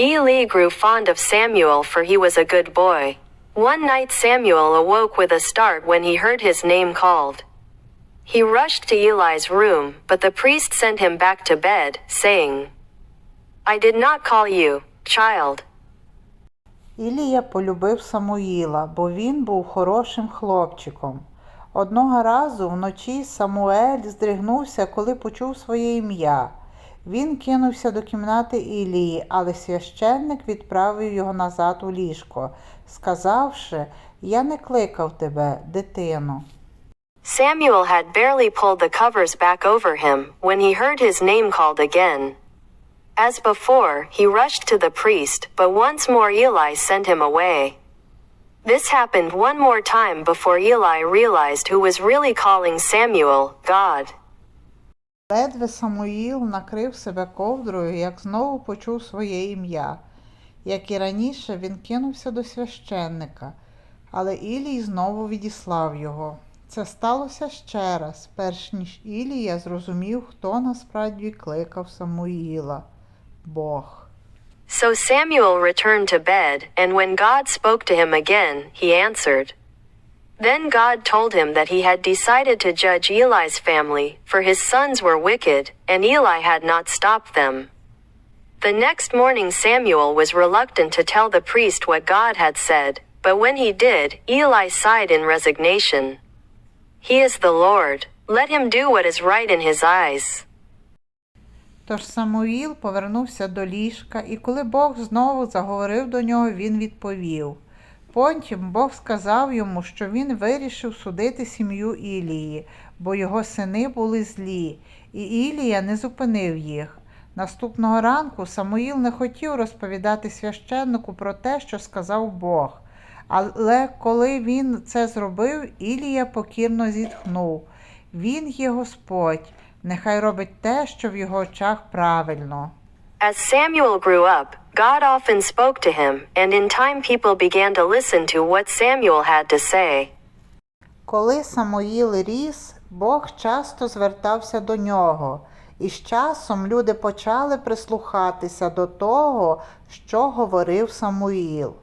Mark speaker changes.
Speaker 1: Eli grew fond of Samuel for he was a good boy. One night Samuel awoke with a start when he heard his name called. He rushed to Eli's room, but the priest sent him back to bed, saying, I did not call you, child.
Speaker 2: Ілія полюбив Самуїла, бо він був хорошим хлопчиком. Одного разу вночі Самуель здригнувся, коли почув своє ім'я. Він кинувся до кімнати Ілії, але священник відправив його назад у ліжко, сказавши, я не кликав тебе, дитино.
Speaker 1: Samuel had barely pulled the covers back over him when he heard his name called again. As before, he rushed to the priest, but once more Eli sent him away. This happened one more time before Eli realized who was really calling Samuel, God.
Speaker 2: Ледве Самуїл накрив себе ковдрою, як знову почув своє ім'я. Як і раніше, він кинувся до священника, але Ілій знову відіслав його. Це сталося ще раз, перш ніж Ілія зрозумів, хто насправді кликав Самуїла Бог.
Speaker 1: So Samuel returned to bed, and when God spoke to him again, he answered. Then God told him that he had decided to judge Eli's family, for his sons were wicked, and Eli had not stopped them. The next morning Samuel was reluctant to tell the priest what God had said, but when he did, Eli sighed in resignation. He is the Lord. Let him do what is right in his eyes.
Speaker 2: Тож Самуїл повернувся до ліжка, і коли Бог знову заговорив до нього, він відповів. Потім Бог сказав йому, що він вирішив судити сім'ю Ілії, бо його сини були злі, і Ілія не зупинив їх. Наступного ранку Самуїл не хотів розповідати священнику про те, що сказав Бог. Але коли він це зробив, Ілія покірно зітхнув. Він є Господь, нехай робить те, що в його очах правильно.
Speaker 1: As Samuel grew up, God often spoke to him, and in time people began to listen to what Samuel had to say.
Speaker 2: Коли Самуїл ріс, Бог часто звертався до нього, і з часом люди почали прислухатися до того, що говорив Самуїл.